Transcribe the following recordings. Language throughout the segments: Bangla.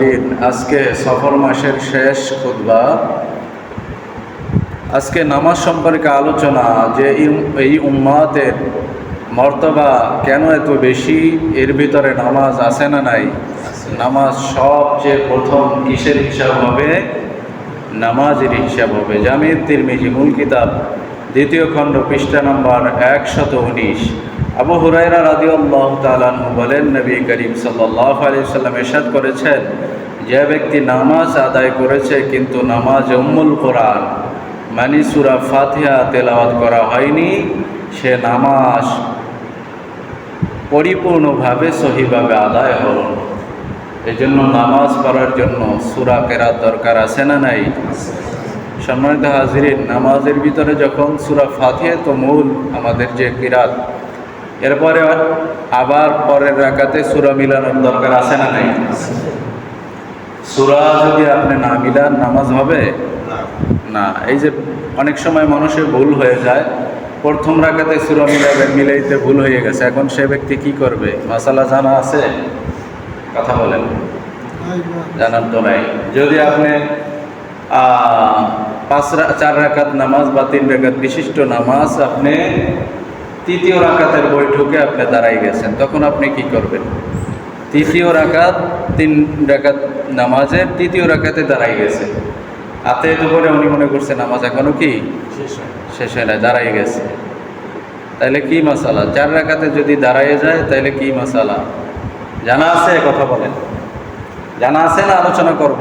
হাজিরিন আজকে সফর মাসের শেষ খুতবা। আজকে নামাজ সম্পর্কে আলোচনা, যে এই- এই উম্মাতের মর্তবা কেন এত বেশি, এর ভিতরে নামাজ আছে না নাই? নামাজ সবচেয়ে প্রথম কিসের হিসাব হবে? নামাজের হিসাব হবে। জামির তিরমিজি, মূল কিতাব, দ্বিতীয় খণ্ড, পৃষ্ঠা নম্বর একশত উনিশ। আবু হুরাইরা রাদিউল্লাহ তালানহু বলেন, নবী করিম সাল্লাহ আলি সাল্লাম এরশাদ করেছেন, যে ব্যক্তি নামাজ আদায় করেছে কিন্তু নামাজ উম্মুল কোরআন মানে সুরা ফাতিহা তেলাওয়াত করা হয়নি, সে নামাজ পরিপূর্ণভাবে সহিভাবে আদায় হল। এই জন্য নামাজ পড়ার জন্য সুরা কেরাত দরকার আছে না নাই? সম্মানিত হাজিরিন, নামাজের ভিতরে যখন সুরা ফাতিহা তো মূল আমাদের যে কিরাত এরপরে আবার পরের রাকাতে সুরা মিলানোর দরকার আছে না নাই? সুরা যদি আপনি না মিলান, নামাজ হবে? না। এই যে অনেক সময় মানুষের ভুল হয়ে যায়। প্রথম রাখাতে সুরা মিলাবে, মিলাইতে ভুল হয়ে গেছে। এখন সে ব্যক্তি কি করবে? মাসালা জানা আছে? কথা বলেন। জানার তো নাই। যদি আপনি পাঁচ চার রাকাত নামাজ বা তিন রাকাত বিশিষ্ট নামাজ আপনি তৃতীয় রাকাতের বৈঠকে আপনি দাঁড়াই গেছেন তখন আপনি কি করবেন? তৃতীয় রাকাত তিন রাকাত নামাজের তৃতীয় রাকাতে দাঁড়াই গেছে। হাতে করে উনি মনে করছে নামাজ এখনও কি? শেষ হয় না দাঁড়াই গেছে। তাইলে কি মশালা চার রাকাতে যদি দাঁড়াইয়ে যায় তাইলে কি মশালা জানা আছে কথা বলেন। জানা আছে না আলোচনা করব?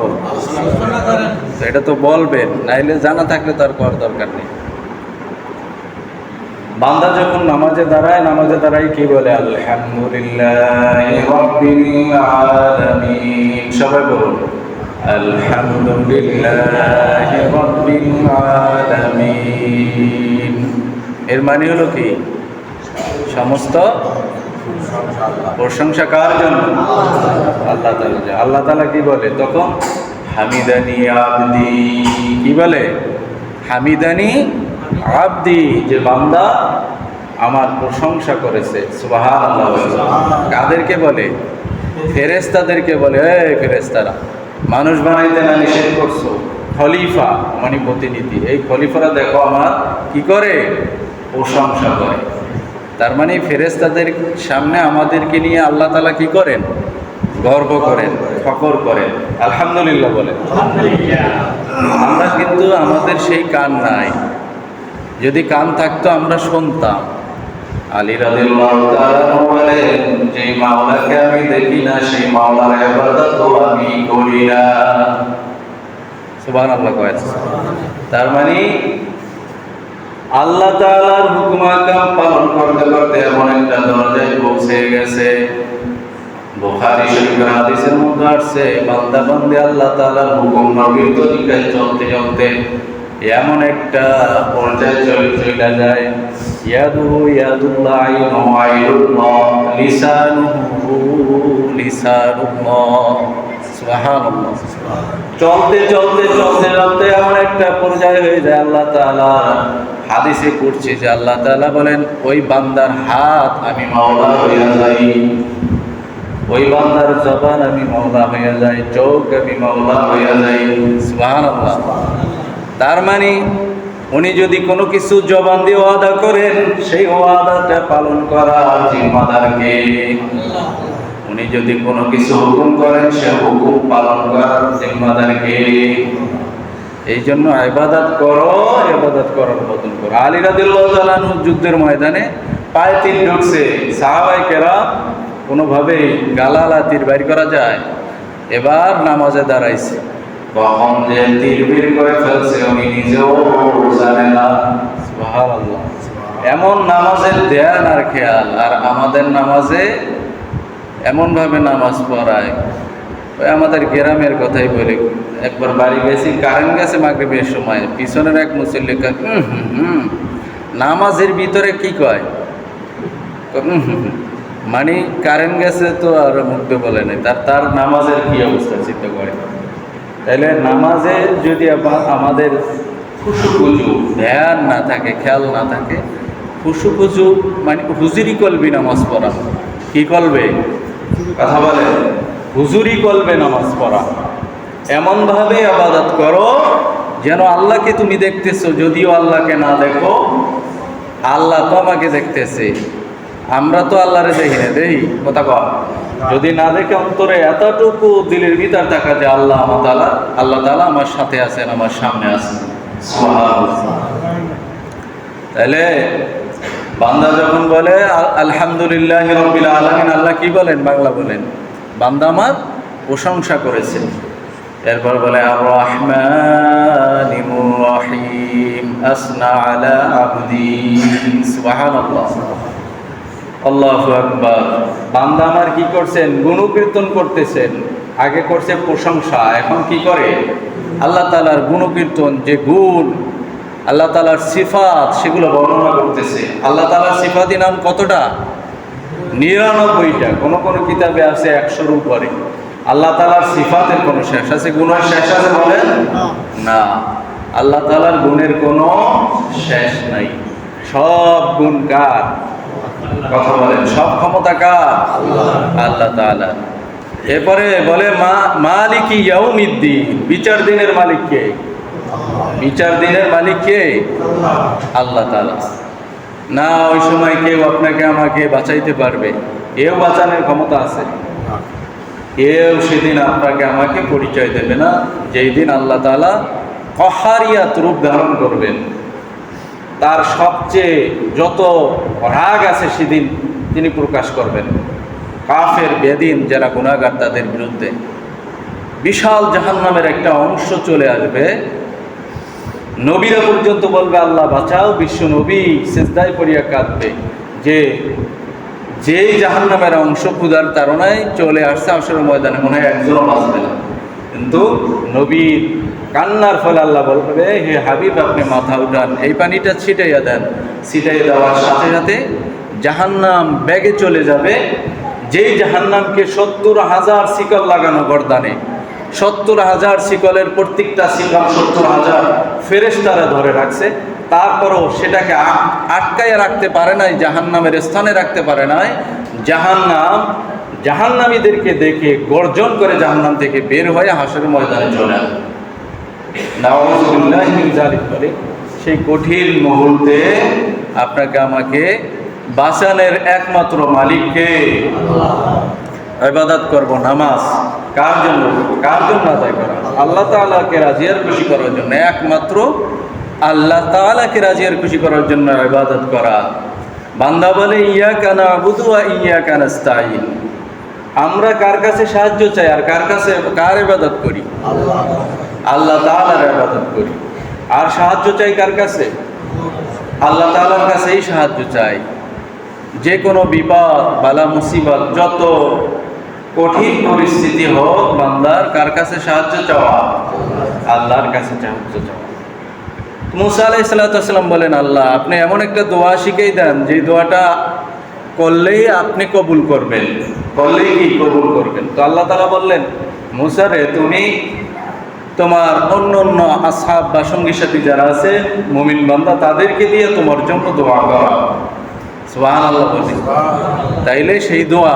এটা তো বলবেন নাইলে জানা থাকলে তার করার দরকার নেই। বান্দা যখন নামাজে দাঁড়ায় নামাজে দাঁড়ায় কি বলে? আলহামদুলিল্লাহ সবাই বলুন, আলহামদুলিল্লাহ এর মানে হলো কি? সমস্ত প্রশংসা কার জন্য? আল্লাহ তালা আল্লাহ তালা কি বলে? তখন, হামিদানি আবদি। কি বলে? হামিদানি আবদি। যে বান্দা আমার প্রশংসা করেছে কাদেরকে বলে? ফেরেস্তাদেরকে বলে ফেরেস্তারা মানুষ বানাইতে না নিষেধ করছ। খলিফা মানে প্রতিনিধি, এই খলিফারা দেখো আমার কি করে? প্রশংসা করে। তার মানে ফেরেস্তাদের সামনে আমাদেরকে নিয়ে আল্লাহ তালা কি করেন? গর্ব করেন ফকর করেন। আলহামদুলিল্লাহ বলেন। আমরা কিন্তু, আমাদের সেই কান নাই। যদি কান থাকতো, আমরা শুনতাম। আলী রাদিয়াল্লাহু তাআলা বলেন যে আমি দেখি সেই মাওলার তার মানে আল্লাহ তাআলার হুকুম আকাম পালন করতে করতে এমন একটা দরজায় পৌঁছে গেছে। বুখারী শরীফের হাদিসের মধ্যে আসছে বান্দা বান্দে আল্লাহ তাআলার হুকুম নবীর তরিকায় চলতে চলতে এমন একটা পর্যায়ে চলে চলে যায়। ইয়াদুহু ইয়াদুল্লাহ আইনু আইনুল্লাহ লিসানুহু লিসানুল্লাহ। সুবহানাল্লাহ চলতে চলতে চলতে চলতে এমন একটা পর্যায়ে হয়ে যায় আল্লাহ তাআলা। হাদিসে করছে যে আল্লাহ তাআলা বলেন, ওই বান্দার হাত আমি মাওলা হইয়া যাই। ওই বান্দার জবান আমি মাওলা হইয়া যাই। চোখ আমি মাওলা হইয়া যাই। সুবহানাল্লাহ। তার মানে উনি যদি কোনো কিছু জবান দিয়ে ওয়াদা করেন, সেই ওয়াদাটা পালন করা জিম্মাদারকে। উনি যদি কোনো কিছু হুকুম করেন, সে হুকুম পালন করার জিম্মাদারকে। এই জন্য ইবাদত করো, ইবাদত করার মতন করো। আলী রাদিল্লাহ যুদ্ধের ময়দানে পায়ে তীর ঢুকছে। সাহাবাই কেরা কোনোভাবেই গালালা তীর বাইর করা যায়। এবার নামাজে দাঁড়াইছে। কখন যে করে ফেলছে উনি নিজেও জানে না। সুবহানাল্লাহ। এমন নামাজের ধ্যান আর খেয়াল, আর আমাদের নামাজে এমনভাবে নামাজ পড়ায়। ওই আমাদের গ্রামের কথাই বলি, একবার বাড়ি গেছি, কারেন্ট গেছে মাগরিবের সময়, পিছনের এক মুসল্লি নামাজের ভিতরে কি কয়। মানে কারেন্ট গেছে তো আর মুগ্ধ বলে নাই। তার তার নামাজের কি অবস্থা, চিন্তা করে তাইলে নামাজে যদি আবার আমাদের খুশুকুজু ধ্যান না থাকে খেয়াল না থাকে খুশুকুজু মানে হুজুরি কলবি নামাজ পড়া। কি করবে কথা বলে। হুজুরি কলবে নামাজ পড়া। এমনভাবে আবাদত করো যেন আল্লাহকে তুমি দেখতেছো যদিও আল্লাহকে না দেখো আল্লাহ তো আমাকে দেখতেছে। আমরা তো আল্লাহরে দেখি না দেখি কথা কম যদি না দেখে অন্তরে এতটুকু দিলের ভিতর দেখা যায় আল্লাহ আমার তালা, আল্লাহ তালা আমার সাথে আছেন, আমার সামনে আছেন। তাহলে বান্দা যখন বলে আলহামদুলিল্লাহ রবিল আলমিন আল্লাহ কি বলেন? বাংলা বলেন। বান্দা আমার প্রশংসা করেছে। এরপর বলে রহিম আসনা আলা আবদি সুবহানাল্লাহ। আল্লাহু আকবার। বান্দা আমার কি করছেন? গুণকীর্তন করতেছেন। আগে করছে প্রশংসা, এখন কি করে? আল্লাহ তালার গুণকীর্তন, যে গুণ, আল্লাহ তালার সিফাত, সেগুলো বর্ণনা করতেছে। আল্লাহ তালার সিফাতি নাম কতটা? নিরানব্বইটা। কোনো কোনো কিতাবে আছে একশোর উপরে। আল্লাহ তালার সিফাতের কোনো শেষ আছে? গুণের শেষ আছে বলেন? না। আল্লাহ তালার গুণের কোনো শেষ নাই। সব গুণ কার? কথা বলেন। সব ক্ষমতা কার? আল্লাহ। তাআলা। এরপরে বলে মা মালিকি ইয়াউমিদ্দিন। বিচার দিনের মালিক কে? বিচার দিনের মালিক কে? আল্লাহ তাআলা। না ওই সময় কেউ আপনাকে আমাকে বাঁচাইতে পারবে। কেউ বাঁচানোর ক্ষমতা আছে। কেউ সেদিন আপনাকে আমাকে পরিচয় দেবে না। যেই দিন আল্লাহ তাআলা কহারিয়াত রূপ ধারণ করবেন। তার সবচেয়ে যত রাগ আছে সেদিন তিনি প্রকাশ করবেন। কাফের, বেদিন যারা গুণাগার তাদের বিরুদ্ধে বিশাল জাহান্নামের একটা অংশ চলে আসবে। নবীরা পর্যন্ত বলবে, আল্লাহ বাঁচাও, বিশ্ব নবী সেজদায় পড়িয়া কাঁদবে। যে, যেই জাহান্নামের অংশ ক্ষুধার তারণায় চলে আসছে আসলে ময়দানে মনে হয় একজনও বাঁচবে না। কিন্তু নবীর কান্নার ফলে আল্লাহ বলবে হে হাবিব, আপনি মাথা উঠান। এই পানিটা ছিটাইয়া দেন। ছিটাইয়া দেওয়ার সাথে সাথে জাহান্নাম ব্যাগে চলে যাবে। যেই জাহান্নামকে সত্তর হাজার শিকল লাগানো গর্দানে, সত্তর হাজার শিকলের প্রত্যেকটা শিকল সত্তর হাজার ফেরেশতারা ধরে রাখছে। তারপরও সেটাকে আটকাইয়া রাখতে পারে নাই, জাহান্নামের স্থানে রাখতে পারে নাই। জাহান্নাম, জাহান্নামীদেরকে দেখে গর্জন করে জাহান্নাম থেকে বের হয়ে হাসের ময়দানে চলে আসে। সেই কঠিন মুহূর্তে আপনাকে আমাকে বাঁচানের একমাত্র মালিককে ইবাদত করব, নামাজ। কার জন্য? কার জন্য আদায় করা? আল্লাহ তাআলাকে রাজিয়ার খুশি করার জন্য। একমাত্র আল্লাহ তাআলাকে রাজিয়ার খুশি করার জন্য ইবাদত করা। বান্দা বলে ইয়া কানা আবুদু ইয়া কানাস্তাইন আমরা কার কাছে সাহায্য চাই আর কার কাছে কার ইবাদত করি? আল্লাহ তাআলার ইবাদত করি। আর সাহায্য চাই কার কাছে? আল্লাহ তালার কাছেই সাহায্য চাই। যে কোনো বিপদ, বালা, মুসিবত, যত কঠিন পরিস্থিতি হোক, বান্দার কার কাছে সাহায্য চাওয়া? আল্লাহর কাছে সাহায্য চাওয়া। মুসা আলাই সাল্লাম বলেন, আল্লাহ, আপনি এমন একটা দোয়া শিখেই দেন যে দোয়াটা করলেই আপনি কবুল করবেন। করলেই কি কবুল করবেন? তো আল্লাহ তালা বললেন মুসারে তুমি তোমার অন্য অন্য আসাব বা সঙ্গী সাথী যারা আছে মুমিন বান্দা তাদেরকে দিয়ে তোমার জন্য দোয়া করা। সুবহান আল্লাহ বলি তাইলে সেই দোয়া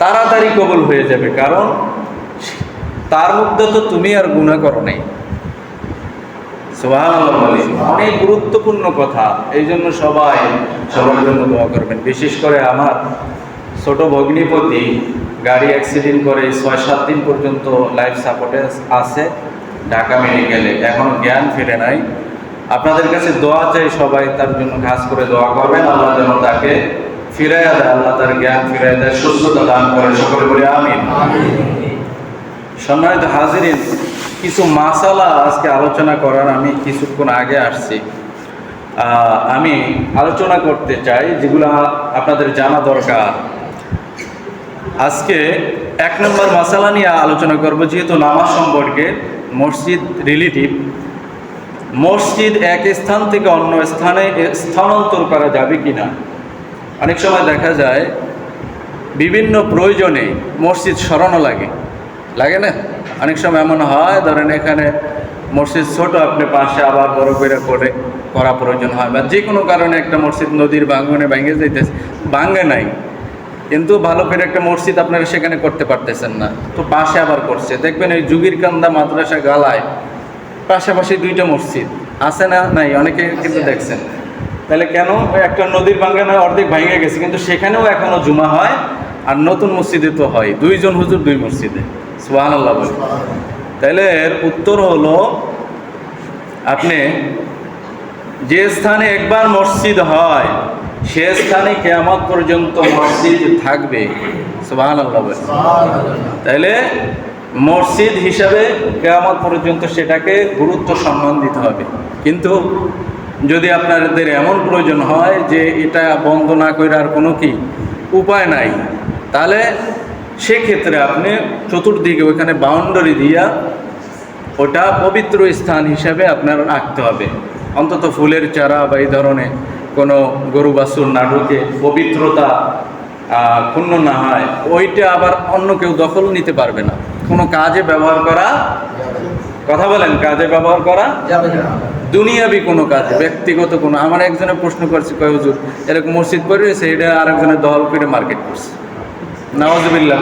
তাড়াতাড়ি কবুল হয়ে যাবে কারণ তার মধ্যে তো তুমি আর গুণা করো নাই। অনেক গুরুত্বপূর্ণ কথা। এই জন্য সবাই সবার জন্য দোয়া করবেন। বিশেষ করে আমার ছোট ভগ্নিপতি গাড়ি অ্যাক্সিডেন্ট করে ছয় সাত দিন পর্যন্ত লাইফ সাপোর্টে আছে ঢাকা মেডিকেলে এখনও জ্ঞান ফিরে নাই। আপনাদের কাছে দোয়া চাই সবাই তার জন্য কাজ করে দোয়া করবেন। আল্লাহ যেন তাকে ফিরাইয়া দেয় আল্লাহ তার জ্ঞান ফিরাইয়া দেয় সুস্থতা দান করে। সকলে বলি আমিন। সম্মানিত হাজিরিন কিছু মাসালা আজকে আলোচনা করার আমি কিছুক্ষণ আগে আসছি। আমি আলোচনা করতে চাই যেগুলো আপনাদের জানা দরকার। আজকে এক নম্বর মাসালা নিয়ে আলোচনা করব, যেহেতু নামাজ সম্পর্কে মসজিদ রিলেটিভ মসজিদ এক স্থান থেকে অন্য স্থানে স্থানান্তর করা যাবে কি না অনেক সময় দেখা যায় বিভিন্ন প্রয়োজনে মসজিদ সরানো লাগে। লাগে না? অনেক সময় এমন হয় ধরেন এখানে মসজিদ ছোট আপনি পাশে আবার বড় করে করে করা প্রয়োজন হয় বা যে কোনো কারণে একটা মসজিদ নদীর বাঙ্গনে ভেঙে যাইতেছে ভাঙ্গে নাই। কিন্তু ভালো করে একটা মসজিদ আপনারা সেখানে করতে পারতেছেন না। তো পাশে আবার করছে। দেখবেন এই যুগির কান্দা মাদ্রাসা গালায় পাশাপাশি দুইটা মসজিদ। আছে না? নাই। অনেকে কিন্তু দেখছেন। তাহলে কেন? একটা নদীর বাঙ্গানো অর্ধেক ভেঙে গেছে। কিন্তু সেখানেও এখনও জুমা হয় আর নতুন মসজিদে তো হয়। দুইজন হুজুর দুই মসজিদে। সুহান আল্লাহ বলে। তাহলে এর উত্তর হলো, আপনি যে স্থানে একবার মসজিদ হয়, সে স্থানে কেয়ামত পর্যন্ত মসজিদ থাকবে। সুবাহ তাইলে মসজিদ হিসাবে কেয়ামত পর্যন্ত সেটাকে গুরুত্ব সম্মান দিতে হবে। কিন্তু যদি আপনাদের এমন প্রয়োজন হয় যে এটা বন্ধ না করে আর কোনো কি উপায় নাই, তাহলে সেক্ষেত্রে আপনি চতুর্দিকে ওইখানে বাউন্ডারি দিয়া ওটা পবিত্র স্থান হিসাবে আপনার রাখতে হবে। অন্তত ফুলের চারা বা এই ধরনের কোনো গরু বাছুর না ঢুকে পবিত্রতা ক্ষুণ্ণ না হয় ওইটা আবার অন্য কেউ দখল নিতে পারবে না। কোনো কাজে ব্যবহার করা কথা বলেন কাজে ব্যবহার করা যাবে না। দুনিয়াবি কোনো কাজে ব্যক্তিগত কোনো। আমার একজনে প্রশ্ন করছে কয় হুজুর এরকম মসজিদ করে রয়েছে এটা আরেকজনে দখল করে মার্কেট করছে। নওয়াজবিল্লাহ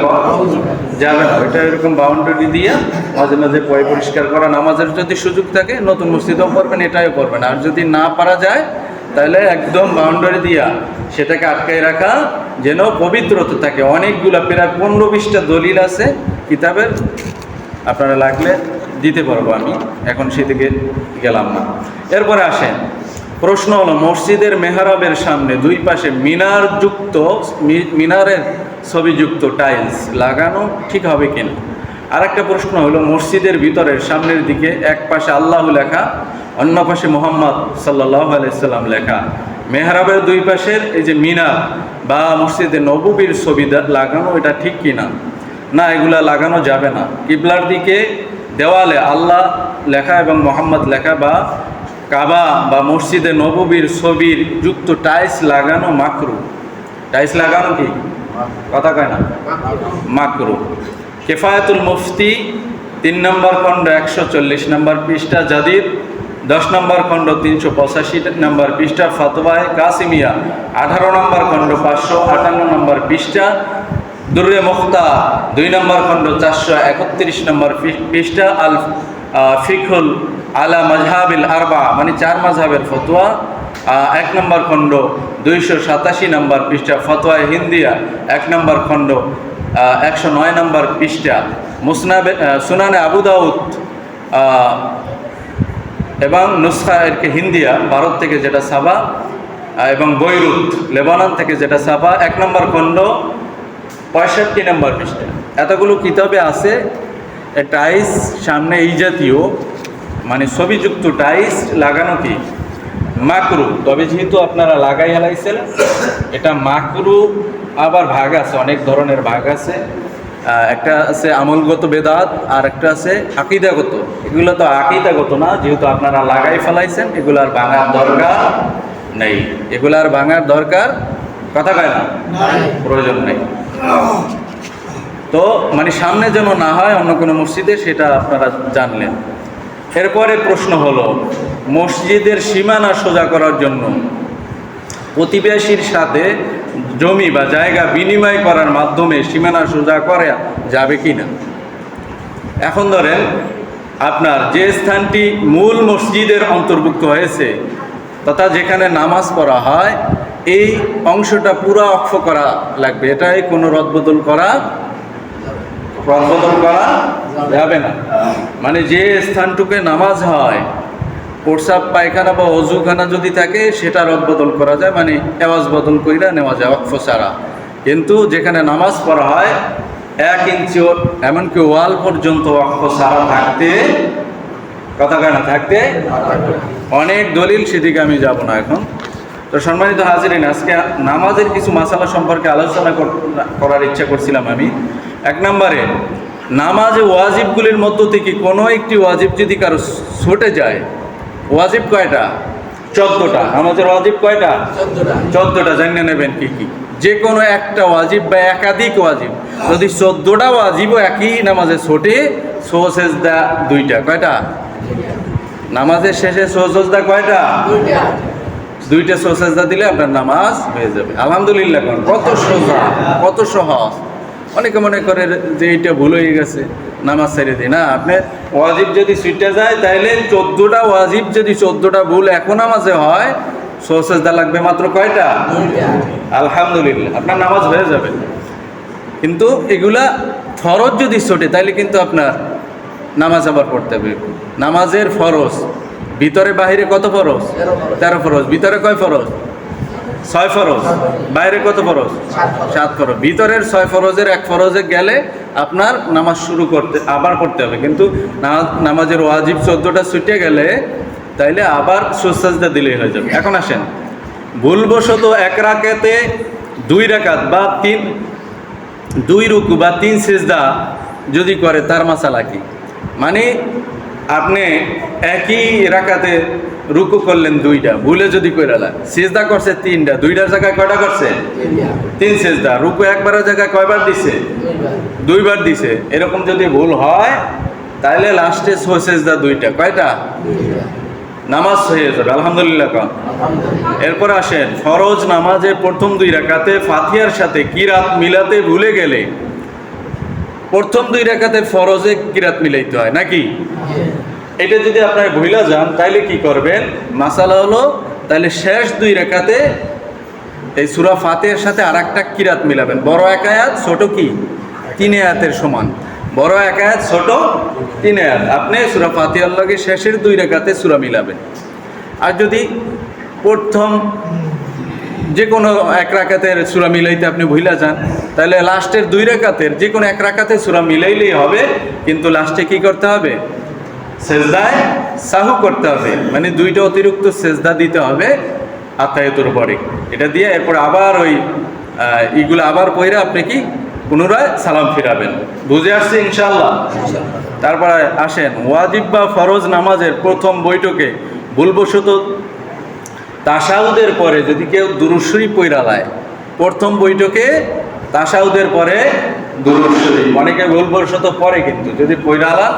যাবে না। ওইটা এরকম বাউন্ডারি দিয়ে মাঝে মাঝে পয় পরিষ্কার করা নামাজের যদি সুযোগ থাকে, নতুন মসজিদও করবেন, এটাও করবেন। আর যদি না পারা যায়, তাহলে একদম বাউন্ডারি দিয়া সেটাকে আটকায় রাখা যেন পবিত্রতা থাকে। অনেকগুলা, প্রায় পনেরো বিশটা দলিল আছে, কিতাবের। আপনারা লাগলে দিতে পারব আমি। এখন সেদিকে গেলাম না। এরপরে আসেন। প্রশ্ন হলো, মসজিদের মেহরাবের সামনে দুই পাশে মিনার যুক্ত মিনারের ছবিযুক্ত টাইলস লাগানো ঠিক হবে কিনা? আর একটা প্রশ্ন হলো, মসজিদের ভিতরের সামনের দিকে এক পাশে আল্লাহ লেখা, অন্য পাশে মোহাম্মদ সাল্লাহ আলাইসাল্লাম লেখা। মেহরাবের দুই পাশের এই যে মিনার বা মসজিদে নববীর ছবি লাগানো, এটা ঠিক কিনা? না, এগুলা লাগানো যাবে না। কিবলার দিকে দেওয়ালে আল্লাহ লেখা এবং মোহাম্মদ লেখা বা কাবা বা মসজিদে নববীর ছবির যুক্ত টাইলস লাগানো মাকরু। টাইলস লাগানো কি? কথা কয় না? মাকরু কেফায়াতুল মুফতি তিন নম্বর খণ্ড একশো চল্লিশ নম্বর পৃষ্ঠা, জাদির দশ নম্বর খণ্ড তিনশো পঁচাশি নম্বর পৃষ্ঠা, ফতোয়ায় কাসিমিয়া আঠারো নম্বর খণ্ড পাঁচশো আটান্ন নম্বর পৃষ্ঠা, দুর্রে মুক্তা দুই নম্বর খণ্ড চারশো একত্রিশ নম্বর পৃষ্ঠা, আল ফিকুল আলা মজহাবিল আরবা মানে চার মাঝহাবের ফতোয়া। এক নম্বর খণ্ড, দুইশো সাতাশি নম্বর পৃষ্ঠা ফতোয়া হিন্দিয়া, এক নম্বর খণ্ড একশো নয় নম্বর পৃষ্ঠা, মুসনাবে সুনানে আবু দাউদ এবং নুসখা এরকে হিন্দিয়া, ভারত থেকে যেটা সাবা এবং বৈরুত, লেবানন থেকে যেটা সাবা, এক নম্বর খণ্ড, পঁয়ষট্টি নম্বর পৃষ্ঠা। এতগুলো কিতাবে আছে টাইস সামনে এই জাতীয় মানে ছবিযুক্ত টাইস লাগানো কি? মাকরু। তবে যেহেতু আপনারা লাগাই হেলাইছেন এটা মাকরু আবার ভাগ আছে অনেক ধরনের ভাগ আছে। একটা আছে আমলগত বেদাত আর একটা আছে আকিদাগত। এগুলো তো আকিদাগত না যেহেতু আপনারা লাগাই ফেলাইছেন এগুলো আর ভাঙার দরকার নেই। এগুলো আর ভাঙার দরকার কথা কয় না? প্রয়োজন নেই। তো মানে সামনে যেন না হয় অন্য কোনো মসজিদে সেটা আপনারা জানলেন। এরপরে প্রশ্ন হলো মসজিদের সীমানা সোজা করার জন্য। প্রতিবেশীর সাথে জমি বা জায়গা বিনিময় করার মাধ্যমে সীমানা সোজা করা যাবে কি না এখন ধরেন, আপনার যে স্থানটি মূল মসজিদের অন্তর্ভুক্ত হয়েছে, তথা যেখানে নামাজ পড়া হয়, এই অংশটা পুরো অক্ষ করা লাগবে। এটাই কোনো রদবদল করা রদবদল করা যাবে না। মানে যে স্থানটুকে নামাজ হয় প্রসাব পায়খানা বা অজুখানা যদি থাকে, সেটা রদ বদল করা যায় মানে এওয়াজ বদল কইরা নেওয়া যায় অক্ষ ছাড়া। কিন্তু যেখানে নামাজ পড়া হয়, এক ইঞ্চি এমনকি ওয়াল পর্যন্ত অক্ষ ছাড়া থাকতে, কথা কেনা থাকতে অনেক দলিল সেদিকে আমি যাব না এখন। তো সম্মানিত হাজিরিন, আজকে নামাজের কিছু মাসালা সম্পর্কে আলোচনা কর- করার ইচ্ছা করছিলাম আমি। এক নম্বরে, নামাজে ওয়াজিবগুলির মধ্য থেকে কোনো একটি ওয়াজিব যদি কারও ছুটে যায় ওয়াজিব কয়টা? চোদ্দটা। আমাদের ওয়াজিব কয়টা? চোদ্দটা। জানিয়ে নেবেন কি কি? যে কোনো একটা ওয়াজিব বা একাধিক ওয়াজিব। যদি চোদ্দোটা ওয়াজিবও একই নামাজে ছোটে সোসেজদা দুইটা। কয়টা? নামাজের শেষে সোসেজদা কয়টা? দুইটা। দুইটা সোসাজদা দিলে আপনার নামাজ হয়ে যাবে। আলহামদুলিল্লাহ কত সোজা কত সহজ। অনেকে মনে করে যে এইটা ভুল হয়ে গেছে। নামাজ ছেড়ে দিই। না আপনি ওয়াজিব যদি সুইটে যায় তাইলে চোদ্দোটা ওয়াজিব যদি চোদ্দোটা ভুল এখন নামাজে হয় সোসাজদা লাগবে মাত্র কয়টা? আলহামদুলিল্লাহ আপনার নামাজ হয়ে যাবে। কিন্তু এগুলা ফরজ যদি ছোটে তাইলে কিন্তু আপনার নামাজ আবার পড়তে হবে। নামাজের ফরজ ভিতরে বাহিরে কত ফরজ। তেরো ফরজ। ভিতরে কয় ফরজ? ছয় ফরজ। বাইরে কত ফরজ? সাত ফরজ। ভিতরের ছয় ফরজের এক ফরজে গেলে আপনার নামাজ শুরু করতে আবার পড়তে হবে। কিন্তু নামাজের ওয়াজিব চোদ্দোটা ছুটে গেলে তাইলে আবার সুসাজদা দিলেই হয়ে যাবে। এখন আসেন। ভুলবশত এক রাকাতে দুই রাকাত বা তিন দুই রুকু বা তিন সেজদা যদি করে তার মাসালা কি? মানে আপনি একই রাকাতে রুকু করলেন দুইটা ভুলে যদি কইরালা সেজদা করছে তিনটা দুইটার জায়গায় কয়টা করছে? তিন সেজদা। রুকু একবারের জায়গায় কয়বার দিছে? দুইবার দিছে। এরকম যদি ভুল হয় তাহলে লাস্টে সেজদা দুইটা। কয়টা? নামাজ হয়ে যাবে আলহামদুলিল্লাহ কন। এরপর আসেন ফরজ নামাজে প্রথম দুই রাকাতে ফাতিহার সাথে কিরাত মিলাতে ভুলে গেলে প্রথম দুই রাকাতে ফরজে কিরাত মিলাইতে হয়, নাকি? এটা যদি আপনার ভুলা যান, তাইলে কি করবেন? মাসালা হলো তাহলে শেষ দুই রেখাতে এই সুরা ফাতের সাথে আর একটা কিরাত মিলাবেন। বড় এক আয়াত, ছোট কি? তিন আয়াতের সমান। বড় একায়াত ছোট তিন আয়াত। আপনি সুরা ফাতে আল্লাহকে শেষের দুই রেখাতে সুরা মিলাবেন। আর যদি প্রথম যে কোনো এক রাকাতের সুরা মিলাইতে আপনি ভুলা যান, তাহলে লাস্টের দুই রেখাতের যে কোনো এক রাকাতে সুরা মিলাইলেই হবে, কিন্তু লাস্টে কি করতে হবে? সেজদায় সাহু করতে হবে মানে দুইটা অতিরিক্ত সেজদা দিতে হবে আত্মায়তর পরে এটা দিয়ে এরপর আবার ওই ইগুলো আবার পইরে আপনি কি পুনরায় সালাম ফিরাবেন। বুঝে আসছে ইনশাল্লাহ তারপরে আসেন, ওয়াজিব বা ফরজ নামাজের প্রথম বৈঠকে ভুলবশত তাসাউদের পরে যদি কেউ দুরুশ্বরী পৈরালায় প্রথম বৈঠকে তাসাউদের পরে দুরুশ্বরী। অনেকে ভুলবশত পরে কিন্তু, যদি পৈরালা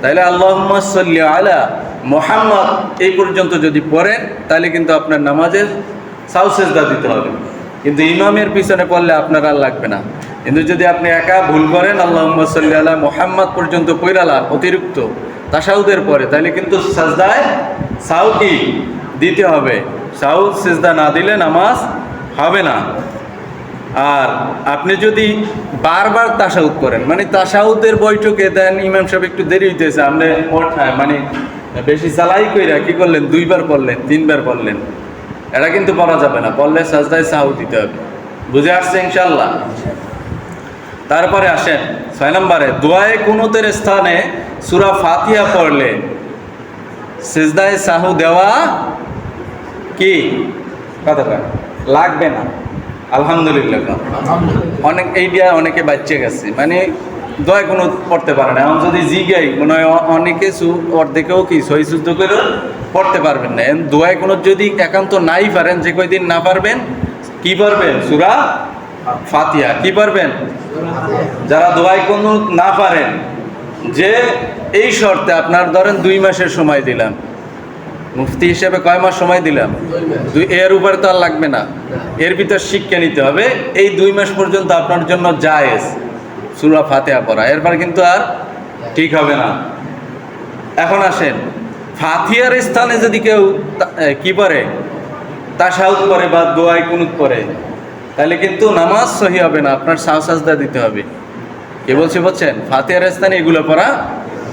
তাহলে আল্লাহ সাল্লি আলা মোহাম্মদ, এই পর্যন্ত যদি পড়েন, তাহলে কিন্তু আপনার নামাজের সাউসেজদা দিতে হবে। কিন্তু ইমামের পিছনে পড়লে আপনার আর লাগবে না। কিন্তু যদি আপনি একা ভুল করেন আল্লাহ সাল্লি আলা মোহাম্মদ পর্যন্ত পৈরালা অতিরিক্ত তাসাউদের পরে, তাহলে কিন্তু সাজদায় সাউ কি? দিতে হবে। সাউদ সেজদা না দিলে নামাজ হবে না। আর আপনি যদি বারবার তাসাউদ করেন মানে তাসাউদের বৈঠকে দেন, ইমাম সাহেব একটু দেরি হইতেছে, আপনি ওঠ- মানে বেশি চালাই কইরা কি করলেন? দুইবার পড়লেন তিনবার পড়লেন এটা কিন্তু পড়া যাবে না পড়লে সাজদায় সাহু দিতে হবে। বুঝে আসছে ইনশাল্লাহ তারপরে আসেন, ছয় নম্বরে, দোয়ায়ে কুনুতের স্থানে সুরা ফাতিয়া পড়লে সেজদায় সাহু দেওয়া কি? কথাটা? লাগবে না। আলহামদুলিল্লাহ। অনেক এই দিয়া অনেকে বাচ্চা গেছে। মানে দয়া কোনো পড়তে পারে না। এখন যদি জিগাই মনে হয় অনেকে সু- অর্ধেকেও কি সহি শুদ্ধ করে পড়তে পারবেন না। এখন দোয়ায় কোনো যদি একান্ত নাই পারেন যে কয়দিন না পারবেন কি পারবেন? সুরা ফাতিয়া কি পারবেন? যারা দোয়ায় কোনো না পারেন যে এই শর্তে আপনার ধরেন দুই মাসের সময় দিলাম। মুফতি হিসেবে কয় মাস সময় দিলাম? দুই এর উপরে তো আর লাগবে না। এর ভিতর শিক্ষা নিতে হবে। এই দুই মাস পর্যন্ত আপনার জন্য জায়েজ। সুরা ফাতেহা পড়া। এরপর কিন্তু আর ঠিক হবে না। এখন আসেন। ফাতিহার স্থানে যদি কেউ কি পড়ে? তাসাউদ পরে বা দোয়াই কুনুত পরে তাহলে কিন্তু নামাজ সহি হবে না। আপনার সাহসাজদা দিতে হবে। কে বলছে বলছেন? ফাতেহার স্থানে এগুলো পড়া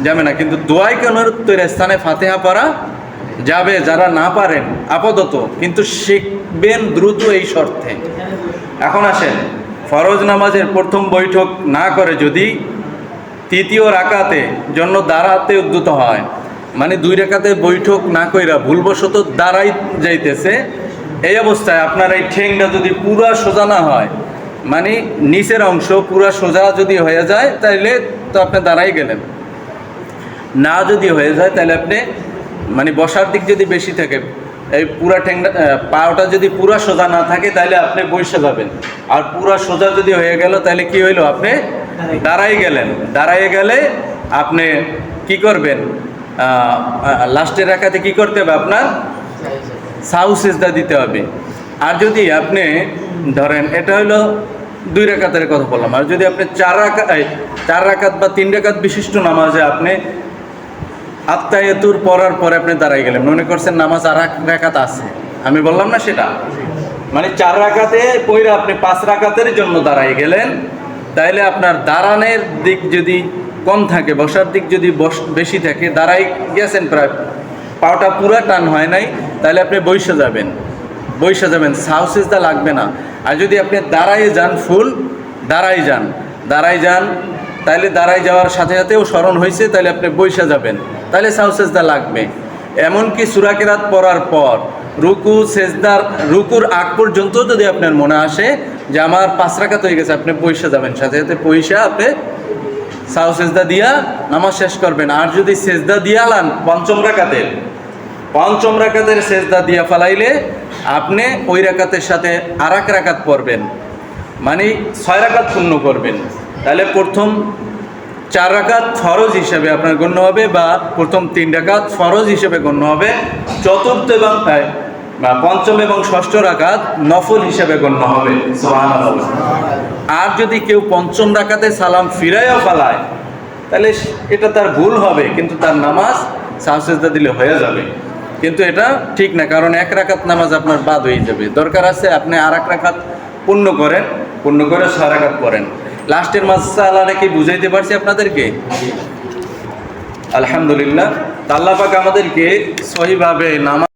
যাবে না। কিন্তু দোয়াই কুনুতের স্থানে ফাতেহা পড়া যাবে, যারা না পারেন, আপাতত, কিন্তু শিখবেন দ্রুত এই শর্তে। এখন আসেন, ফরজ নামাজের প্রথম বৈঠক না করে যদি তৃতীয় রাকাতে জন্য দাঁড়াতে উদ্যত হয় মানে দুই রাকাতে বৈঠক না কইরা ভুলবশত দাঁড়াই যাইতেছে, এই অবস্থায় আপনার এই ঠেংটা যদি পুরা সোজা না হয় মানে নিচের অংশ পুরা সোজা যদি হয়ে যায় তাহলে তো আপনি দাঁড়াই গেলেন। না যদি হয়ে যায় তাহলে আপনি মানে বসার দিক যদি বেশি থাকে এই পুরা আহ, পাওটা যদি পুরা সোজা না থাকে তাহলে আপনি বসে যাবেন। আর পুরা সোজা যদি হয়ে গেল তাহলে কি হইল? আপনি দাঁড়াই গেলেন। দাঁড়াই গেলে আপনি কি করবেন? লাস্টের রাখাতে কি করতে হবে আপনার? সাউ সেজদা দিতে হবে। আর যদি আপনি ধরেন এটা হলো দুই রাকাতের কথা বললাম। আর যদি আপনি চার রাকাত চার রাকাত বা তিন রাকাত বিশিষ্ট নামাজে আপনি আত্মায়তুর পড়ার পরে আপনি দাঁড়াই গেলেন। মনে করছেন নামাজ আর রাকাত আছে। আমি বললাম না সেটা। মানে চার রাকাতে পইরা আপনি পাঁচ রাকাতের জন্য দাঁড়াই গেলেন। তাইলে আপনার দাঁড়ানের দিক যদি কম থাকে, বসার দিক যদি বস বেশি থাকে দাঁড়াই গেছেন প্রায়, পাওটা পুরা টান হয় নাই তাহলে আপনি বৈশা যাবেন। বৈশা যাবেন সাউসেসদা লাগবে না। আর যদি আপনি দাঁড়াই যান ফুল দাঁড়াই যান। দাঁড়াই যান, তাইলে দাঁড়াই যাওয়ার সাথে সাথেও স্মরণ হয়েছে তাহলে আপনি বৈশা যাবেন। তাহলে সাউসেজদা লাগবে। এমনকি সুরাকেরাত পড়ার পর রুকু সেজদার রুকুর আগ পর্যন্ত যদি আপনার মনে আসে যে আমার পাঁচ রাকাত হয়ে গেছে, আপনি পয়সা যাবেন। সাথে সাথে পয়সা আপনি সাউ সেজদা দিয়া নামাজ শেষ করবেন। আর যদি সেজদা দিয়া লান পঞ্চম রাকাতের পঞ্চম রাকাতের সেজদা দিয়া ফেলাইলে আপনি ওই রাকাতের সাথে আর এক রাকাত পড়বেন। মানে ছয় রাকাত পূর্ণ করবেন। তাহলে প্রথম চার রাকাত ফরজ হিসেবে আপনার গণ্য হবে বা প্রথম তিন রাকাত ফরজ হিসেবে গণ্য হবে। চতুর্থ এবং বা পঞ্চম এবং ষষ্ঠ রাকাত নফল হিসেবে গণ্য হবে। আর যদি কেউ পঞ্চম রাকাতে সালাম ফিরাইও ফেলায় তাহলে এটা তার ভুল হবে, কিন্তু তার নামাজ সাহসেজদা দিলে হয়ে যাবে। কিন্তু এটা ঠিক না, কারণ এক রাকাত নামাজ আপনার বাদ হয়ে যাবে। দরকার আছে আপনি আর এক রাকাত পূর্ণ করেন, পূর্ণ করে ছয় রাকাত পড়েন। লাস্টের মাসালাটা কি বুঝাইতে পারছি আপনাদেরকে? আলহামদুলিল্লাহ। আল্লাহ আমাদেরকে সহিভাবে নামাজ